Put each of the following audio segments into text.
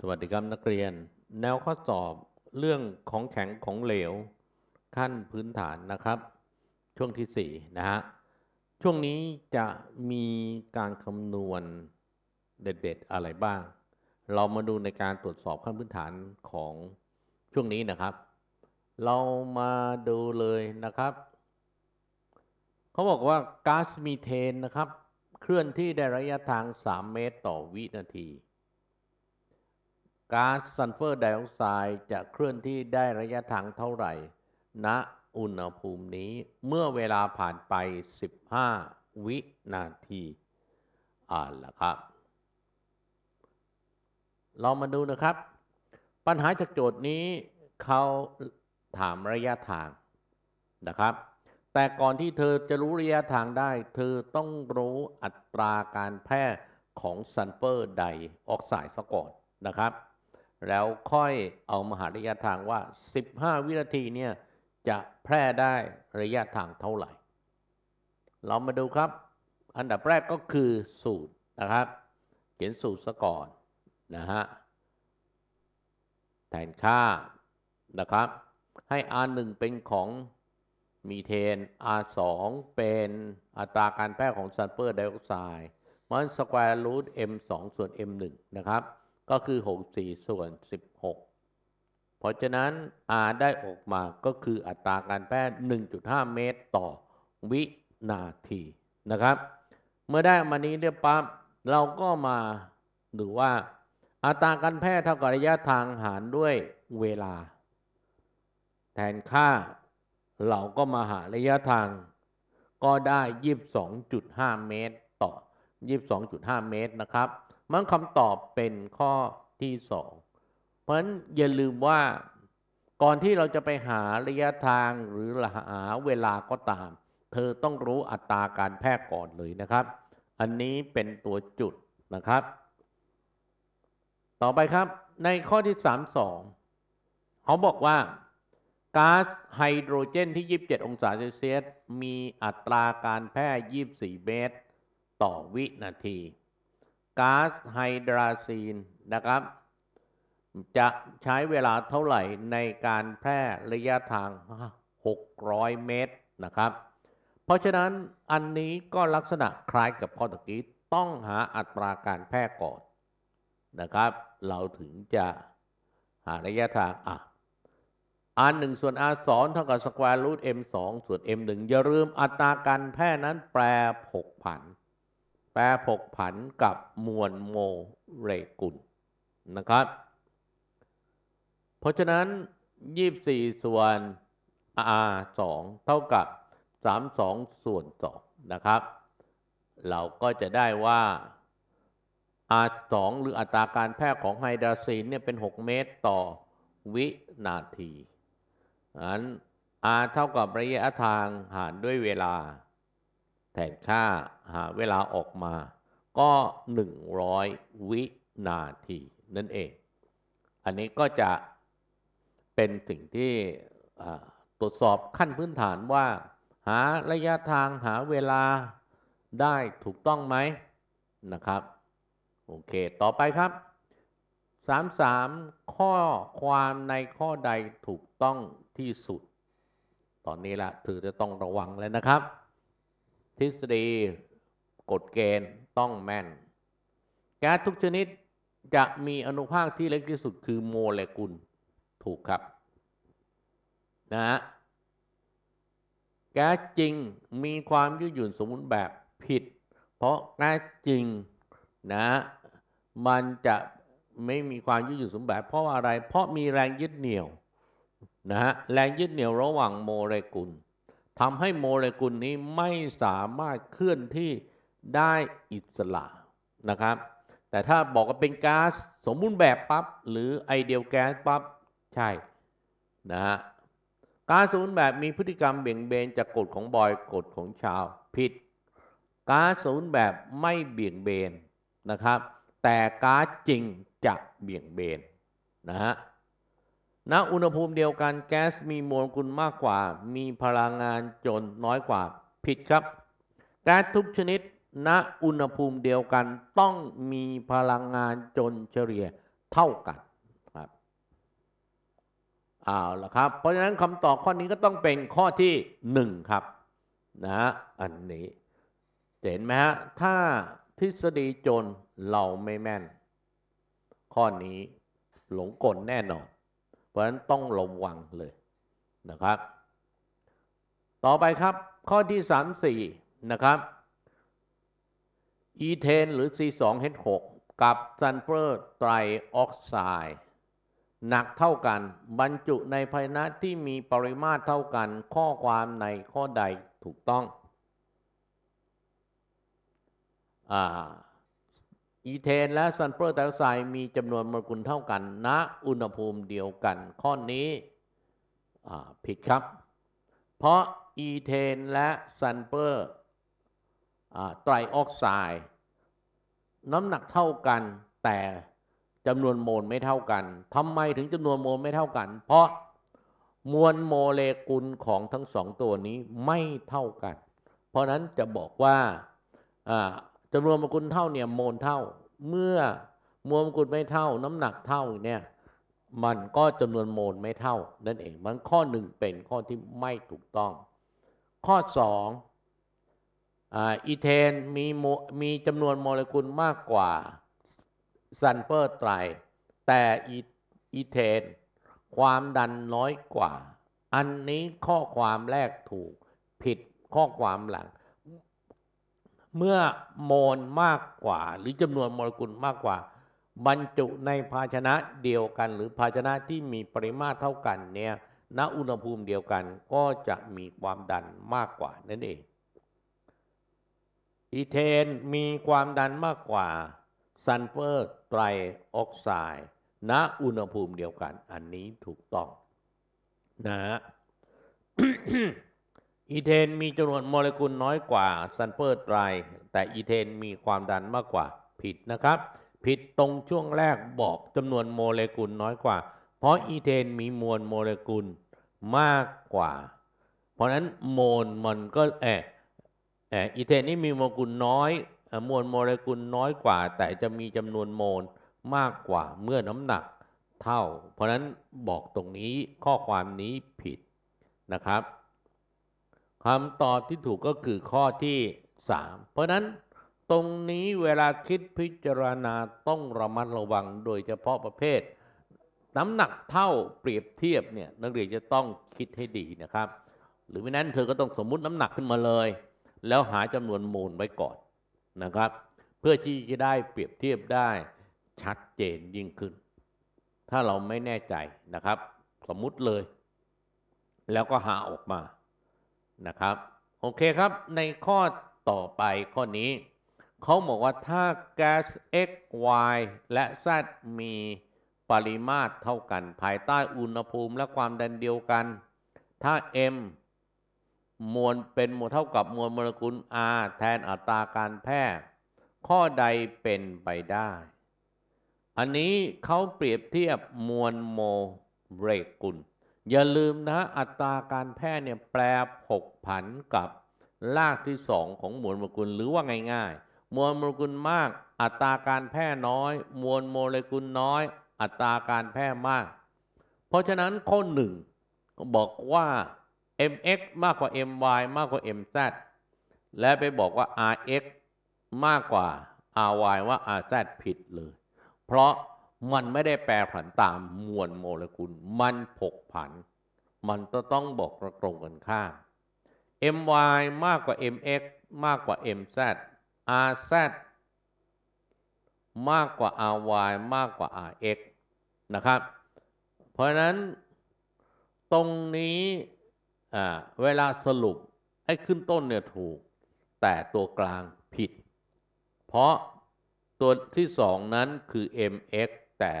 สวัสดีครับนักเรียน แนวข้อสอบเรื่องของแข็งของเหลว ขั้นพื้นฐานนะครับ ช่วงที่สี่นะฮะ ช่วงนี้จะมีการคำนวณเด็ด ๆ อะไรบ้าง เรามาดูในการตรวจสอบขั้นพื้นฐานของช่วงนี้นะครับ เรามาดูเลยนะครับ เขาบอกว่าก๊าซมีเทนนะครับ เคลื่อนที่ได้ระยะทาง 3 เมตรต่อวินาที ก๊าซซัลเฟอร์ไดออกไซด์จะเคลื่อนที่ได้ระยะทางเท่าไหร่ณอุณหภูมินี้เมื่อเวลาผ่านไป 15 วินาทีอ่านละครับ เรามาดูนะครับ ปัญหาจากโจทย์นี้เขาถามระยะทางนะครับ แต่ก่อนที่เธอจะรู้ระยะทางได้ เธอต้องรู้อัตราการแพร่ของซัลเฟอร์ไดออกไซด์ซะก่อนนะครับ แล้วค่อยเอามาหาระยะทางว่า 15 วินาทีเนี่ยจะแพร่ได้ระยะทางเท่าไหร่ เรามาดูครับ อันดับแรกก็คือสูตรนะครับ เขียนสูตรซะก่อนนะฮะแทนค่านะครับ ให้ R1 เป็นของมีเทน R2 เป็นอัตราการแพร่ของซัลเฟอร์ไดออกไซด์มันสแควร์รูท M2 ส่วน M1 นะครับ ก็คือ64ส่วน16เพราะฉะนั้น R ได้ออกมาก็คืออัตราการแพร่1.5 เมตรต่อวินาทีนะครับ เมื่อได้มานี้เรียบปั๊บเราก็มาดูว่า อัตราการแพร่เท่ากับระยะทางหารด้วยเวลา แทนค่า เราก็มาหาระยะทาง ก็ได้ 22.5 เมตรต่อ 22.5 เมตรนะครับ มันคำตอบเป็นข้อที่2เพราะฉะนั้นอย่าลืมว่าก่อนที่เราจะไปหาระยะทางหรือหาเวลาก็ตาม เธอต้องรู้อัตราการแพร่ก่อนเลยนะครับ อันนี้เป็นตัวจุดนะครับ ต่อไปครับในข้อที่ 3 2 เขาบอกว่าก๊าซไฮโดรเจนที่ 27 องศาเซลเซียส มีอัตราการแพร่ 24 เมตร ต่อวินาที ก๊าซไฮดราซีนนะครับ จะใช้เวลาเท่าไหร่ในการแพร่ระยะทาง 600 เมตรนะครับ เพราะฉะนั้นอันนี้ก็ลักษณะคล้ายกับข้อตะกี้ต้องหาอัตราการแพร่ก่อนนะครับ เราถึงจะหาระยะทางอะ r 1ส่วน r 2เท่ากับสแควร์รูท m 2ส่วน m 1อย่าลืมอัตราการแพร่นั้นแปรผกผัน แปรผกผันกับมวลโมเลกุลนะครับ เพราะฉะนั้น 24 ส่วน r 2เท่ากับ 32 ส่วน 2 นะครับ เราก็จะได้ว่า r 2หรืออัตราการแพร่ของไฮดราซีนเนี่ยเป็น 6 เมตรต่อวินาทีอัน r เท่ากับระยะทางหารด้วยเวลา แทนค่าหาเวลาออกมาก็ 100 วินาที นั่นเอง อันนี้ก็จะเป็นสิ่งที่ตรวจสอบขั้นพื้นฐานว่า หาระยะทางหาเวลาได้ถูกต้องไหมนะครับ โอเค ต่อไปครับ 33 ข้อความในข้อใดถูกต้องที่สุด ตอนนี้ละเธอจะต้องระวังแล้วนะครับ ทฤษฎีกฎเกณฑ์ต้องแม่น แก๊สทุกชนิดจะมีอนุภาคที่เล็กที่สุดคือโมเลกุลถูกครับนะฮะแก๊สจริงมีความยืดหยุ่นสมบูรณ์แบบผิด เพราะแก๊สจริงนะมันจะไม่มีความยืดหยุ่นสมบูรณ์แบบเพราะอะไร เพราะมีแรงยึดเหนี่ยวนะฮะแรงยึดเหนี่ยวระหว่างโมเลกุล ทำให้โมเลกุลนี้ไม่สามารถเคลื่อนที่ได้อิสระนะครับ แต่ถ้าบอกว่าเป็นก๊าซสมบูรณ์แบบปั๊บหรือไอเดียลแก๊สปั๊บใช่นะฮะก๊าซสมบูรณ์แบบมีพฤติกรรมเบี่ยงเบนจากกฎของบอยกฎของชาวผิดก๊าซสมบูรณ์แบบไม่เบี่ยงเบนนะครับ แต่ก๊าซจริงจะเบี่ยงเบนนะฮะ ณอุณหภูมิเดียวกันแก๊สมีโมเลกุลมากกว่า มีพลังงานจนน้อยกว่า ผิดครับ แก๊สทุกชนิด ณอุณหภูมิเดียวกันต้องมีพลังงานจนเฉลี่ยเท่ากันครับเอาละครับ เพราะฉะนั้นคำตอบข้อนี้ก็ต้องเป็นข้อที่หนึ่งครับนะอันนี้เห็นไหมฮะถ้าทฤษฎีจรเราไม่แม่น ข้อนี้หลงกลแน่นอน ราะฉะนั้นต้องระวังเลยนะครับ ต่อไปครับข้อที่ 3 4 นะครับอีเทนหรือ C2H6 กับซัลเฟอร์ไตรออกไซด์หนักเท่ากันบรรจุในภาชนะที่มีปริมาตรเท่ากันข้อความในข้อใดถูกต้อง อ่า อีเทนและซัลเฟอร์ไตรออกไซด์มีจำนวนโมเลกุลเท่ากันณอุณหภูมิเดียวกัน ข้อนี้ผิดครับ เพราะอีเทนและซัลเฟอร์ไตรออกไซด์น้ำหนักเท่ากันแต่จำนวนโมลไม่เท่ากันทำไมถึงจำนวนโมลไม่เท่ากัน เพราะมวลโมเลกุลของทั้งสองตัวนี้ไม่เท่ากัน เพราะนั้นจะบอกว่า จำนวนโมลกุลเท่าเนี่ยโมลเท่า เมื่อมวลโมลกุลไม่เท่า น้ำหนักเท่าเนี่ย มันก็จำนวนโมลไม่เท่า นั่นเองมันข้อหนึ่งเป็นข้อที่ไม่ถูกต้อง ข้อสองอีเทนมีโมมีจำนวนโมเลกุลมากกว่าซัลเฟอร์ไตร แต่อีเทน ความดันน้อยกว่า อันนี้ข้อความแรกถูก ผิดข้อความหลัง เมื่อโมลมากกว่า หรือจำนวนโมเลกุลมากกว่า บรรจุในภาชนะเดียวกัน หรือภาชนะที่มีปริมาตรเท่ากันเนี่ยณอุณหภูมิเดียวกันก็จะมีความดันมากกว่านั่นเอง อีเทนมีความดันมากกว่าซัลเฟอร์ไตรออกไซด์ณอุณหภูมิเดียวกัน อันนี้ถูกต้อง นะฮะ อีเทนมีจำนวนโมเลกุลน้อยกว่าซัลเฟอร์ไตรแต่อีเทนมีความดันมากกว่าผิดนะครับ ผิดตรงช่วงแรกบอกจำนวนโมเลกุลน้อยกว่า เพราะอีเทนมีมวลโมเลกุลมากกว่า เพราะนั้นโมลมันก็เออเอออีเทนนี่มีโมเลกุลน้อยมวลโมเลกุลน้อยกว่า แต่จะมีจำนวนโมลมากกว่าเมื่อน้ำหนักเท่า เพราะนั้นบอกตรงนี้ข้อความนี้ผิดนะครับ คำตอบที่ถูกก็คือข้อที่สามเพราะฉะนั้นตรงนี้เวลาคิดพิจารณาต้องระมัดระวังโดยเฉพาะประเภท น้ำหนักเท่าเปรียบเทียบเนี่ยนักเรียนจะต้องคิดให้ดีนะครับ หรือไม่นั้นเธอก็ต้องสมมุติน้ำหนักขึ้นมาเลย แล้วหาจำนวนมูลไว้ก่อนนะครับ เพื่อที่จะได้เปรียบเทียบได้ชัดเจนยิ่งขึ้น ถ้าเราไม่แน่ใจนะครับ สมมุติเลย แล้วก็หาออกมา นะครับ โอเคครับในข้อต่อไปข้อนี้ เขาบอกว่าถ้าแก๊ส x y และ z มีปริมาตรเท่ากัน ภายใต้อุณหภูมิและความดันเดียวกัน ถ้า m มวลเป็นมวลเท่ากับมวลโมเลกุล r แทนอัตราการแพร่ ข้อใดเป็นไปได้ อันนี้เขาเปรียบเทียบมวลโมเลกุล อย่าลืมนะอัตราการแพร่เนี่ยแปรผกผันกับรากที่สองของมวลโมเลกุลหรือว่าง่ายๆ มวลโมเลกุลมาก อัตราการแพร่น้อย มวลโมเลกุลน้อย อัตราการแพร่มาก เพราะฉะนั้นข้อหนึ่งบอกว่า mx มากกว่า my มากกว่า mz และไปบอกว่า rx มากกว่า ry ว่า rz ผิดเลย เพราะ มันไม่ได้แปรผันตามมวลโมเลกุล มันผกผัน มันจะต้องบอกรตรงกันข้าม my มากกว่า mx มากกว่า mz rz มากกว่า ry มากกว่า rx นะครับ เพราะฉะนั้นตรงนี้เวลาสรุปไอ้ขึ้นต้นเนี่ยถูก แต่ตัวกลางผิด เพราะตัวที่สองนั้นคือ mx แต่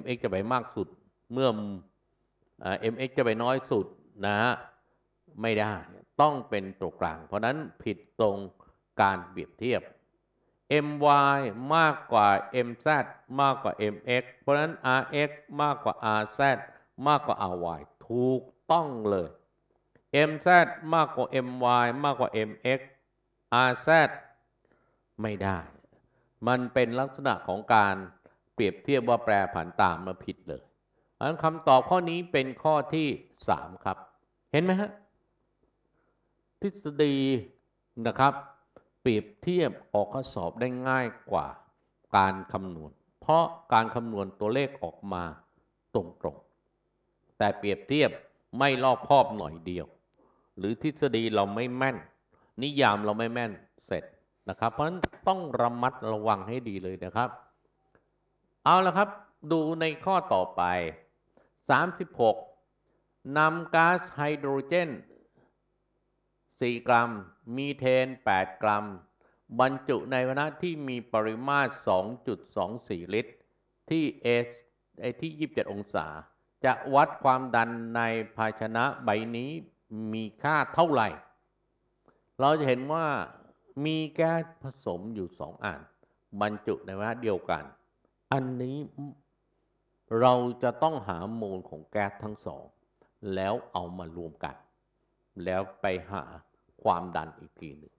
mx จะไปมากสุดเมื่อ mx จะไปน้อยสุดนะฮะไม่ได้ต้องเป็นตัวกลาง เพราะนั้นผิดตรงการเปรียบเทียบ my มากกว่า mz มากกว่า mx เพราะฉะนั้น rx มากกว่า rz มากกว่า ry ถูกต้องเลย mz มากกว่า my มากกว่า mx rz ไม่ได้ มันเป็นลักษณะของการ เปรียบเทียบว่าแปรผันตามมาผิดเลยเพราะฉะนั้นคำตอบข้อนี้เป็นข้อที่สามครับ เห็นไหมฮะทฤษฎีนะครับ เปรียบเทียบออกข้อสอบได้ง่ายกว่าการคำนวณ เพราะการคำนวณตัวเลขออกมาตรงๆ แต่เปรียบเทียบไม่รอบคอบหน่อยเดียว หรือทฤษฎีเราไม่แม่น นิยามเราไม่แม่นเสร็จนะครับ เพราะฉะนั้นต้องระมัดระวังให้ดีเลยนะครับ เอาละครับ ดูในข้อต่อไป 36นำก๊าซไฮโดรเจน 4 กรัม มีเทน 8 กรัม บรรจุในวนะที่มีปริมาตร 2.24 ลิตร ที่ S ไอที่ 27 องศา จะวัดความดันในภาชนะใบนี้มีค่าเท่าไหร่ เราจะเห็นว่ามีแก๊สผสมอยู่สองอัน บรรจุในวนะเดียวกัน อันนี้เราจะต้องหาโมลของแก๊สทั้งสอง แล้วเอามารวมกัน แล้วไปหาความดันอีกทีหนึ่ง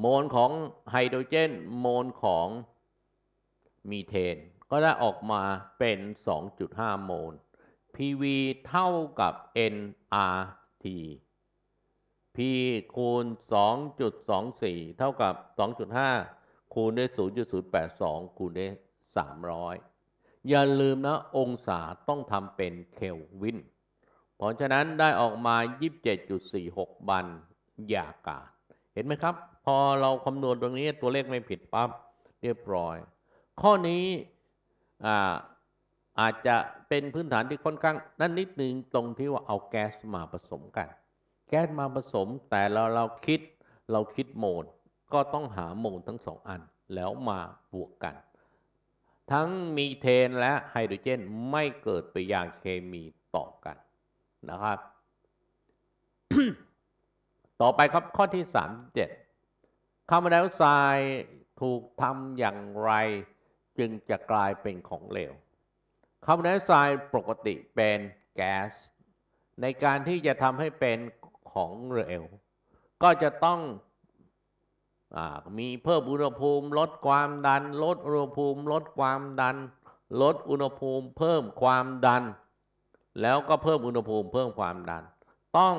โมลของไฮโดรเจน โมลของมีเทน ก็ได้ออกมาเป็น 2.5 โมล PV เท่ากับ nRT P คูณ 2.24 เท่ากับ 2.5 คูณด้วย 0.082 คูณด้วย 300 อย่าลืมนะ องศาต้องทำเป็นเคลวิน เพราะฉะนั้นได้ออกมา 27.46 บันยากาศ เห็นไหมครับ พอเราคำนวณตรงนี้ตัวเลขไม่ผิดปั๊บเรียบร้อย ข้อนี้อาอาจจะเป็นพื้นฐานที่ค่อนข้างนั่นนิดนึงตรงที่ว่าเอาแก๊สมาผสมกัน แก๊สมาผสมแต่เราเราคิดเราคิดโมลก็ต้องหาโมลทั้งสองอัน แล้วมาบวกกัน ทั้งมีเทนและไฮโดรเจนไม่เกิดปฏิกิริยาเคมีต่อกันนะครับ ต่อไปครับข้อที่ 37 คาร์บอนไดออกไซด์ถูกทำอย่างไรจึงจะกลายเป็นของเหลวคาร์บอนไดออกไซด์ปกติเป็นแก๊สในการที่จะทำให้เป็น ของเหลวก็จะต้องอมีเพิ่มอุณหภูมิ ลดความดัน ลดอุณหภูมิ ลดความดัน ลดอุณหภูมิ เพิ่มความดัน แล้วก็เพิ่มอุณหภูมิเพิ่มความดัน ต้อง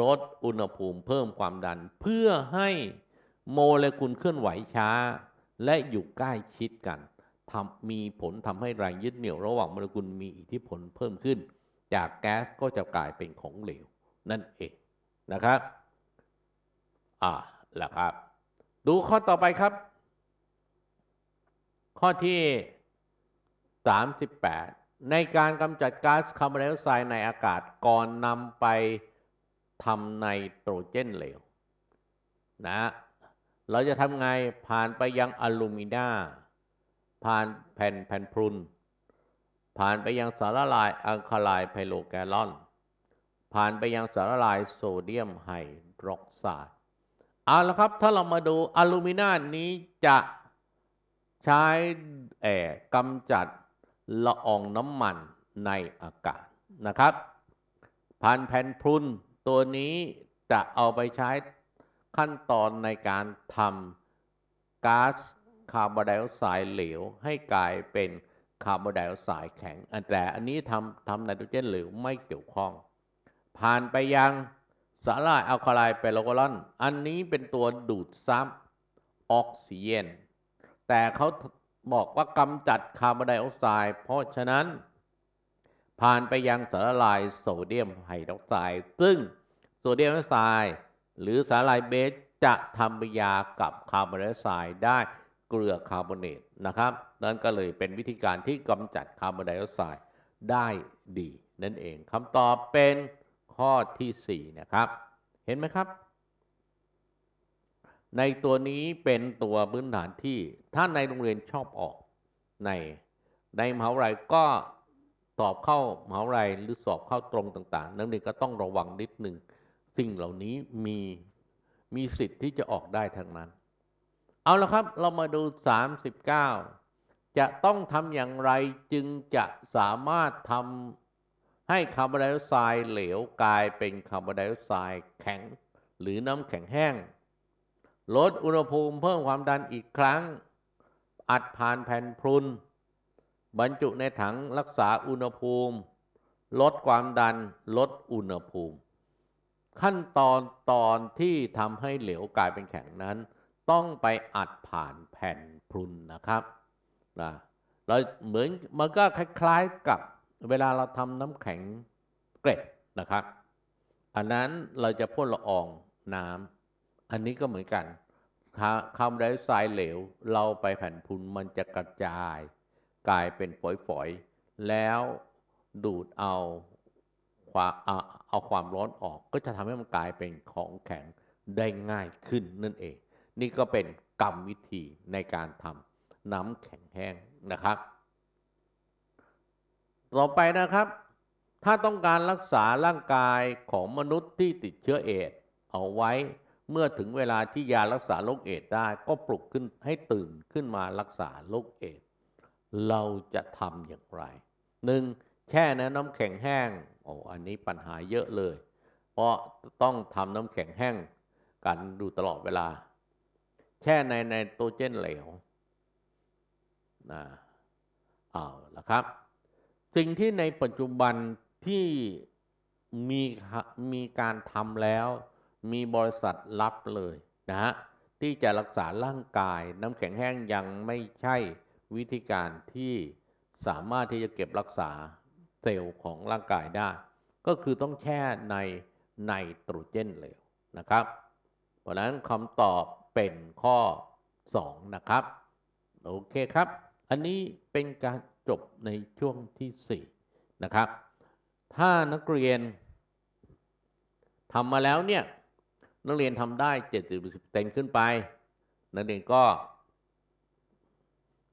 ลดอุณหภูมิเพิ่มความดัน เพื่อให้โมเลกุลเคลื่อนไหวช้า และอยู่ใกล้ชิดกันทำมีผลทำให้แรงยึดเหนี่ยวระหว่างโมเลกุลมีอิทธิพลเพิ่มขึ้น จากแก๊สก็จะกลายเป็นของเหลว นั่นเอง นะครับ อ่าล้วครับ ดูข้อต่อไปครับ ข้อที่ 38 ในการกำจัดก๊าซคาร์บอนไดออกไซด์ในอากาศก่อนนำไปทำไนโตรเจนเหลวนะ เราจะทำไงผ่านไปยังอลูมินาผ่านแผ่นแผ่นพรุน ผ่านไปยังสารละลายอัลคาไลไพโลแกลอน ผ่านไปยังสารละลายโซเดียมไฮดรอกไซด์เอาละครับ ถ้าเรามาดูอลูมินานี้จะใช้แอกำจัดละอองน้ำมันในอากาศนะครับ ผ่านแผ่นพรุนตัวนี้จะเอาไปใช้ขั้นตอนในการทำก๊าซคาร์บอนไดออกไซด์เหลว ให้กลายเป็นคาร์บอนไดออกไซด์แข็งแต่อันนี้ทำทำไนโตรเจนเหลวไม่เกี่ยวข้อง ผ่านไปยังสารละลายอัลคาไลเปโลกลอน อันนี้เป็นตัวดูดซับออกซิเจนแต่เขาบอกว่ากำจัดคาร์บอนไดออกไซด์เพราะฉะนั้น ผ่านไปยังสารละลายโซเดียมไฮดรอกไซด์ซึ่งโซเดียมไฮดรอกไซด์หรือสารละลายเบสจะทำปฏิกิริยากับคาร์บอนไดออกไซด์ได้เกลือคาร์บอเนตนะครับ นั่นก็เลยเป็นวิธีการที่กำจัดคาร์บอนไดออกไซด์ได้ดี นั่นเองคำตอบเป็น ข้อที่ 4 นะครับ เห็นไหมครับ ในตัวนี้เป็นตัวพื้นฐานที่ถ้าในโรงเรียนชอบออกในในมหาวิทยาลัยก็สอบเข้ามหาวิทยาลัยหรือสอบเข้าตรงต่างๆ นักเรียนก็ต้องระวังนิดหนึ่งสิ่งเหล่านี้มีมีสิทธิ์ที่จะออกได้ทั้งนั้น เอาละครับเรามาดู 39 จะต้องทำอย่างไรจึงจะสามารถทำ ให้คาร์บอนไดออกไซด์เหลวกลายเป็นคาร์บอนไดออกไซด์แข็ง หรือน้ำแข็งแห้ง ลดอุณหภูมิเพิ่มความดันอีกครั้ง อัดผ่านแผ่นพรุน บรรจุในถังรักษาอุณหภูมิ ลดความดันลดอุณหภูมิ ขั้นตอนตอนที่ทำให้เหลวกลายเป็นแข็งนั้น ต้องไปอัดผ่านแผ่นพรุนนะครับนะเราเหมือนมันก็คล้ายๆกับ เวลาเราทำน้ำแข็งเกล็ดนะครับ อันนั้นเราจะพ่นละอองน้ำอันนี้ก็เหมือนกันคาร์บอนไดออกไซด์เหลว เราไปแผ่นพุนมันจะกระจาย กลายเป็นฝอยๆ แล้วดูดเอาความเอาเอาความร้อนออกก็จะทำให้มันกลายเป็นของแข็งได้ง่ายขึ้นนั่นเอง นี่ก็เป็นกรรมวิธีในการทำน้ำแข็งแห้งนะครับ ต่อไปนะครับ ถ้าต้องการรักษาร่างกายของมนุษย์ที่ติดเชื้อเอดส์เอาไว้เมื่อถึงเวลาที่ยารักษาโรคเอดส์ได้ ก็ปลุกขึ้นให้ตื่นขึ้นมารักษาโรคเอดส์เราจะทำอย่างไรหนึ่งแช่ในน้ำแข็งแห้งโอ้อันนี้ปัญหาเยอะเลย เพราะต้องทำน้ำแข็งแห้งกันดูตลอดเวลา แช่ในไนโตรเจนเหลวนะเอาละครับ สิ่งที่ในปัจจุบันที่มีมีการทำแล้ว มีบริษัทรับเลยนะฮะที่จะรักษาร่างกายน้ำแข็งแห้งยังไม่ใช่วิธีการที่สามารถที่จะเก็บรักษาเซลล์ของร่างกายได้ ก็คือต้องแช่ในไนโตรเจนเหลวนะครับ เพราะฉะนั้นคำตอบเป็นข้อ 2 นะครับ โอเคครับ อันนี้เป็นการ จบในช่วงที่ 4 นะครับ ถ้านักเรียนทำมาแล้วเนี่ย นักเรียนทำได้ 70%เต็มขึ้นไป นักเรียนก็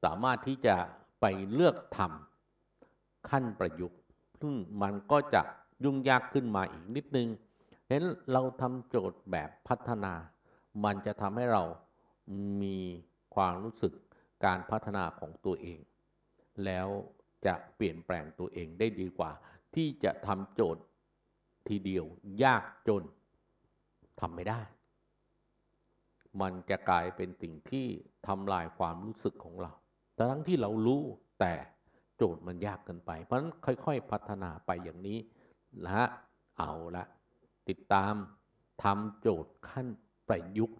สามารถที่จะไปเลือกทำขั้นประยุกต์ ซึ่งมันก็จะยุ่งยากขึ้นมาอีกนิดนึงเห็นเราทำโจทย์แบบพัฒนา มันจะทำให้เรามีความรู้สึกการพัฒนาของตัวเอง แล้วจะเปลี่ยนแปลงตัวเองได้ดีกว่า ที่จะทำโจทย์ทีเดียวยากจนทำไม่ได้ มันจะกลายเป็นสิ่งที่ทำลายความรู้สึกของเรา ทั้งที่เรารู้แต่โจทย์มันยากเกินไป เพราะฉะนั้นค่อย ๆ พัฒนาไปอย่างนี้นะฮะเอาละติดตามทำโจทย์ขั้นประยุกต์